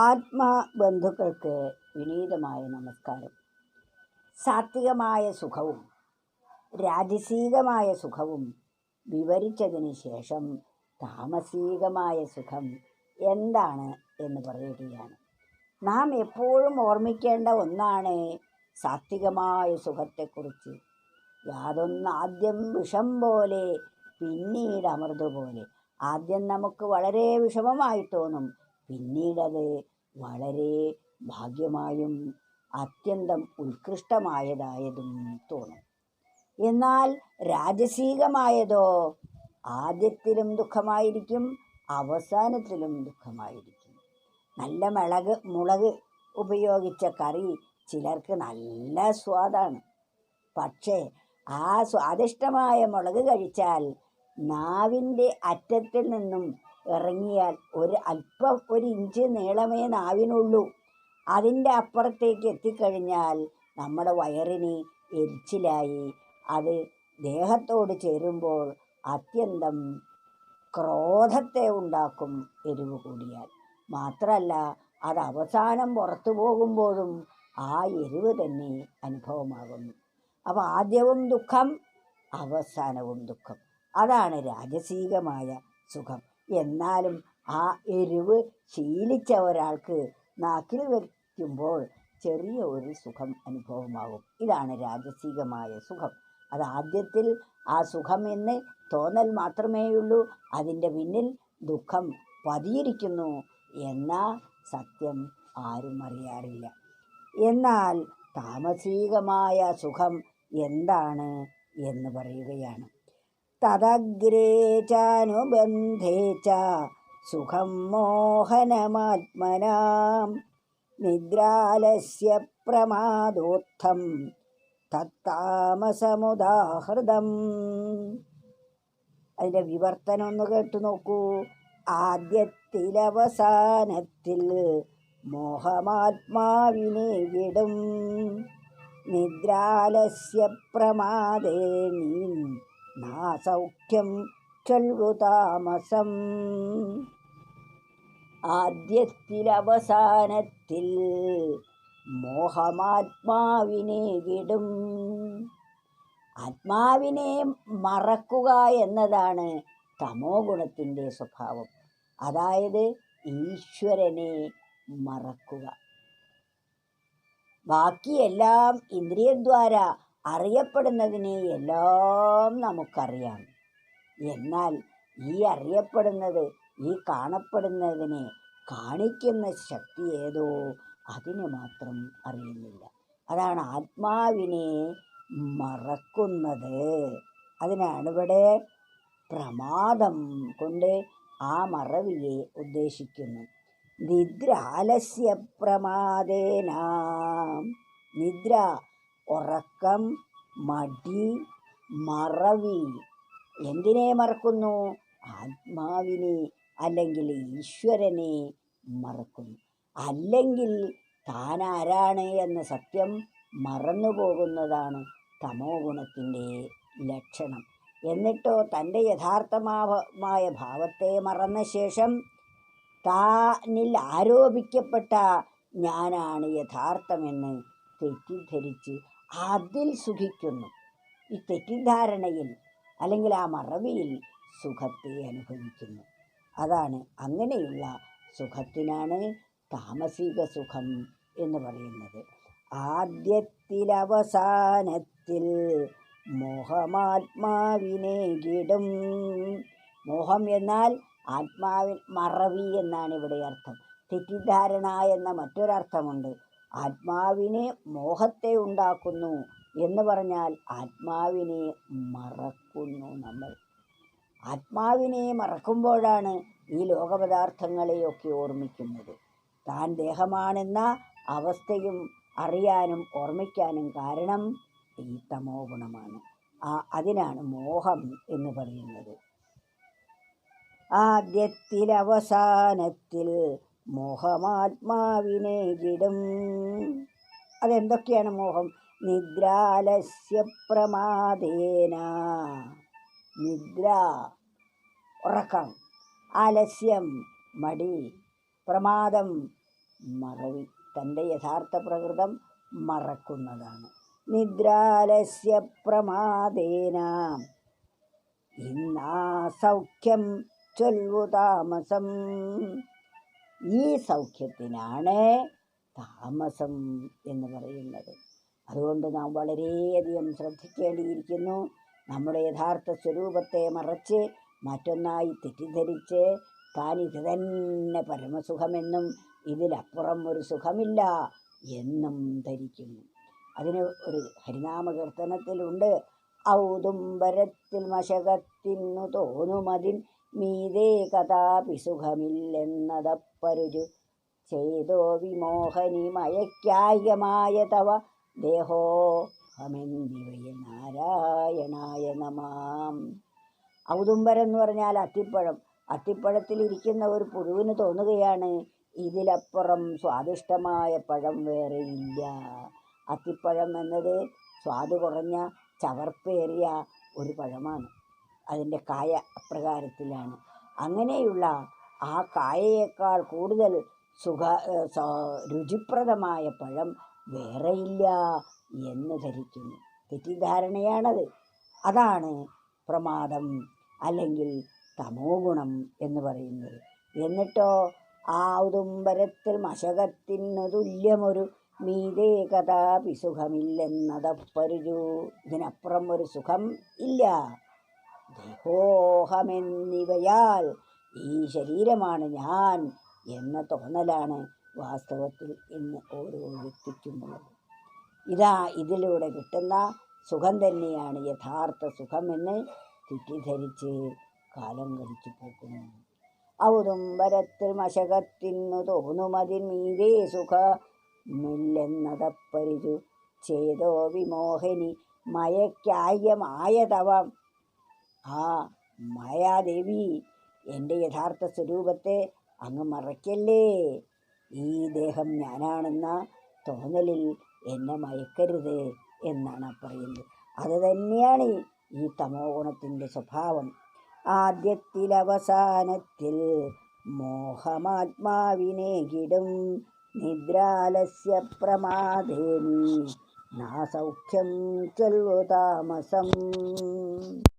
ആത്മബന്ധുക്കൾക്ക് വിനീതമായ നമസ്കാരം. സാത്വികമായ സുഖവും രാജസീകമായ സുഖവും വിവരിച്ചതിന് ശേഷം താമസീകമായ സുഖം എന്താണ് എന്ന് പറയുകയാണ് നാം എപ്പോഴും ഓർമ്മിക്കേണ്ട ഒന്നാണ് സാത്വികമായ സുഖത്തെക്കുറിച്ച്. യാതൊന്ന് ആദ്യം വിഷം പോലെ പിന്നീട് അമൃത് പോലെ. ആദ്യം നമുക്ക് വളരെ വിഷമമായി തോന്നും പിന്നീടത് വളരെ ഭാഗ്യമായും അത്യന്തം ഉത്കൃഷ്ടമായതായതും തോന്നും. എന്നാൽ രാജസീകമായതോ? ആദ്യത്തിലും ദുഃഖമായിരിക്കും അവസാനത്തിലും ദുഃഖമായിരിക്കും. നല്ല മുളക് മുളക് ഉപയോഗിച്ച കറി ചിലർക്ക് നല്ല സ്വാദാണ്. പക്ഷേ ആ സ്വാദിഷ്ടമായ മുളക് കഴിച്ചാൽ നാവിന്റെ അറ്റത്തിൽ നിന്നും ഇറങ്ങിയാൽ ഒരു അല്പം ഒരു ഇഞ്ച് നീളമേ നാവിനുള്ളൂ. അതിന്റെ അപ്പുറത്തേക്ക് എത്തിക്കഴിഞ്ഞാൽ നമ്മുടെ വയറിന് എരിച്ചിലായി. അത് ദേഹത്തോട് ചേരുമ്പോൾ അത്യന്തം ക്രോധത്തെ ഉണ്ടാക്കും എരിവ് കൂടിയാൽ. മാത്രമല്ല അത് അവസാനം പുറത്തു പോകുമ്പോഴും ആ എരിവ് തന്നെ അനുഭവമാകുന്നു. അപ്പോൾ ആദ്യവും ദുഃഖം അവസാനവും ദുഃഖം. അതാണ് രാജസീകമായ സുഖം. എന്നാലും ആ എരിവ് ശീലിച്ച ഒരാൾക്ക് നാക്കിൽ വയ്ക്കുമ്പോൾ ചെറിയ ഒരു സുഖം അനുഭവമാകും ഇതാണ് രാജസീകമായ സുഖം. അത് ആദ്യത്തിൽ ആ എന്ന് തോന്നൽ മാത്രമേയുള്ളൂ. അതിന്റെ പിന്നിൽ ദുഃഖം പതിയിരിക്കുന്നു എന്ന സത്യം ആരും അറിയാറില്ല. എന്നാൽ താമസികമായ സുഖം എന്താണ് എന്ന് പറയുകയാണ്. തദഗ്രേ ചാനുബന്ധേ ച സുഖം മോഹനമാത്മനാം. നിദ്രാലസ്യ പ്രമാദോത്ഥം തത്താമസമുദാഹൃതം. അതിന്റെ വിവർത്തനം ഒന്ന് കേട്ടു നോക്കൂ. ആദ്യത്തിലവസാനത്തിൽ മോഹമാത്മാവിനെ വിടും. നിദ്രാലസ്യ പ്രമാദേ നീ നാസൗഖ്യം ചൊൽകുതാമസം ആദ്യത്തിലവസാനത്തിൽ മോഹമാത്മാവിനെ വിടും. ആത്മാവിനെ മറക്കുക എന്നതാണ് തമോ ഗുണത്തിന്റെ സ്വഭാവം. അതായത് ഈശ്വരനെ മറക്കുക. ബാക്കിയെല്ലാം ഇന്ദ്രിയദ്വാര അറിയപ്പെടുന്നതിനെ എല്ലാം നമുക്കറിയാം. എന്നാൽ ഈ അറിയപ്പെടുന്നത് ഈ കാണപ്പെടുന്നതിനെ കാണിക്കുന്ന ശക്തി ഏതോ അതിനെ മാത്രം അറിയുന്നില്ല. അതാണ് ആത്മാവിനെ മറക്കുന്നത്. അതിനാണ് ഇവിടെ പ്രമാദം കൊണ്ട് ആ മറവിയെ ഉദ്ദേശിക്കുന്നു. നിദ്ര ആലസ്യ പ്രമാദേന നിദ്ര ഉറക്കം മടി മറവി. എന്തിനെ മറക്കുന്നു? ആത്മാവിനെ അല്ലെങ്കിൽ ഈശ്വരനെ മറക്കുന്നു. അല്ലെങ്കിൽ താൻ ആരാണ് എന്ന സത്യം മറന്നു പോകുന്നതാണ് തമോ ഗുണത്തിന്റെ ലക്ഷണം. എന്നിട്ടോ തന്റെ യഥാർത്ഥമായ ഭാവത്തെ മറന്ന ശേഷം താനിൽ ആരോപിക്കപ്പെട്ട ഞാനാണ് യഥാർത്ഥമെന്ന് തെറ്റിദ്ധരിച്ച് അതിൽ സുഖിക്കുന്നു. ഈ തെറ്റിദ്ധാരണയിൽ അല്ലെങ്കിൽ ആ മറവിയിൽ സുഖത്തെ അനുഭവിക്കുന്നു. അതാണ് അങ്ങനെയുള്ള സുഖത്തിനാണ് താമസിക സുഖം എന്ന് പറയുന്നത്. ആദ്യത്തിലവസാനത്തിൽ മോഹമാത്മാവിനെ കിടും മോഹം എന്നാൽ ആത്മാവിൽ മറവി എന്നാണ് ഇവിടെ അർത്ഥം. തെറ്റിദ്ധാരണ എന്ന മറ്റൊരർത്ഥമുണ്ട്. ആത്മാവിനെ മോഹത്തെ ഉണ്ടാക്കുന്നു എന്ന് പറഞ്ഞാൽ ആത്മാവിനെ മറക്കുന്നു നമ്മൾ. ആത്മാവിനെ മറക്കുമ്പോഴാണ് ഈ ലോകപദാർത്ഥങ്ങളെയൊക്കെ ഓർമ്മിക്കുന്നത്. താൻ ദേഹമാണെന്ന അവസ്ഥയും അറിയാനും ഓർമ്മിക്കാനും കാരണം ഈ തമോ ഗുണമാണ്. ആ അതിനാണ് മോഹം എന്ന് പറയുന്നത്. ആദ്യത്തിൽ അവസാനത്തിൽ മോഹമാത്മാവിനെ കിടും അതെന്തൊക്കെയാണ് മോഹം? നിദ്രാലസ്യ പ്രമാദേന നിദ്ര ഉറക്കം. ആലസ്യം മടി. പ്രമാദം മറവി. തന്റെ യഥാർത്ഥ പ്രകൃതം മറക്കുന്നതാണ്. നിദ്രാലസ്യ പ്രമാദേന ഇന്നാ സൗഖ്യം ചൊല്ലു താമസം ഈ സൗഖ്യത്തിനാണ് താമസം എന്ന് പറയുന്നത്. അതുകൊണ്ട് നാം വളരെയധികം ശ്രദ്ധിക്കേണ്ടിയിരിക്കുന്നു. നമ്മുടെ യഥാർത്ഥ സ്വരൂപത്തെ മറച്ച് മറ്റൊന്നായി തെറ്റിദ്ധരിച്ച് താൻ ഇത് തന്നെ പരമസുഖമെന്നും ഇതിലപ്പുറം ഒരു സുഖമില്ല എന്നും ധരിക്കുന്നു. അതിന് ഒരു ഹരിനാമകീർത്തനത്തിലുണ്ട്. ഔദുംബരത്തിൽ മശകത്തിന്നു തോന്നുമതിൻ മീതേ കഥാപി സുഖമില്ലെന്നതപ്പരുചു ചെയ്തോ വിമോഹനി മയക്കായമായ തവ. ദേഹോ ദേഹോഹമെന്തിവയ നാരായണായ നമാം ഔദുംബരം എന്ന് പറഞ്ഞാൽ അത്തിപ്പഴം. അത്തിപ്പഴത്തിലിരിക്കുന്ന ഒരു പുഴുവിന് തോന്നുകയാണ് ഇതിലപ്പുറം സ്വാദിഷ്ടമായ പഴം വേറെയില്ല. അത്തിപ്പഴം എന്നത് സ്വാദ് കുറഞ്ഞ ചവർപ്പേറിയ ഒരു പഴമാണ്. അതിന്റെ കായ അപ്രകാരത്തിലാണ്. അങ്ങനെയുള്ള ആ കായയേക്കാൾ കൂടുതൽ സുഖ രുചിപ്രദമായ പഴം വേറെയില്ല എന്ന് ധരിക്കുന്നു. തെറ്റിദ്ധാരണയാണത്. അതാണ് പ്രമാദം അല്ലെങ്കിൽ തമോ ഗുണം എന്ന് പറയുന്നത്. എന്നിട്ടോ ആ ഔദുംബരത്തിൽ മശകത്തിനു തുല്യമൊരു മീതേ കഥാപി സുഖമില്ലെന്നതപ്പരുരു ഇതിനപ്പുറം ഒരു സുഖം ഇല്ല. ദേഹോഹമെന്നിവയാൽ ഈ ശരീരമാണ് ഞാൻ എന്ന തോന്നലാണ് വാസ്തവത്തിൽ ഇന്ന് ഓരോ വ്യക്തിക്കുമുള്ളത്. ഇതാ ഇതിലൂടെ കിട്ടുന്ന സുഖം തന്നെയാണ് യഥാർത്ഥ സുഖമെന്ന് തെറ്റിദ്ധരിച്ച് കാലം കഴിച്ചു പോകുന്നു. ഔദുംബരത്തിൽ മശകത്തിന്നു തോന്നുമതിൻ മീതേ സുഖമില്ലെന്നതപ്പരിചു ചേതോ വിമോഹിനി മയക്കായമായതവ. ആ മായാദേവി എന്റെ യഥാർത്ഥ സ്വരൂപത്തെ അങ്ങ് മറയ്ക്കല്ലേ? ഈ ദേഹം ഞാനാണെന്ന തോന്നലിൽ എന്നെ മയക്കരുത് എന്നാണ് പറയുന്നത്. അത് തന്നെയാണ് ഈ- തമോ ഗുണത്തിന്റെ സ്വഭാവം. ആദ്യത്തിൽ അവസാനത്തിൽ മോഹമാത്മാവിനെ കിടും നിദ്രാലസ്യ പ്രമാദേവി നാസൗഖ്യം ചൊല്ലു താമസം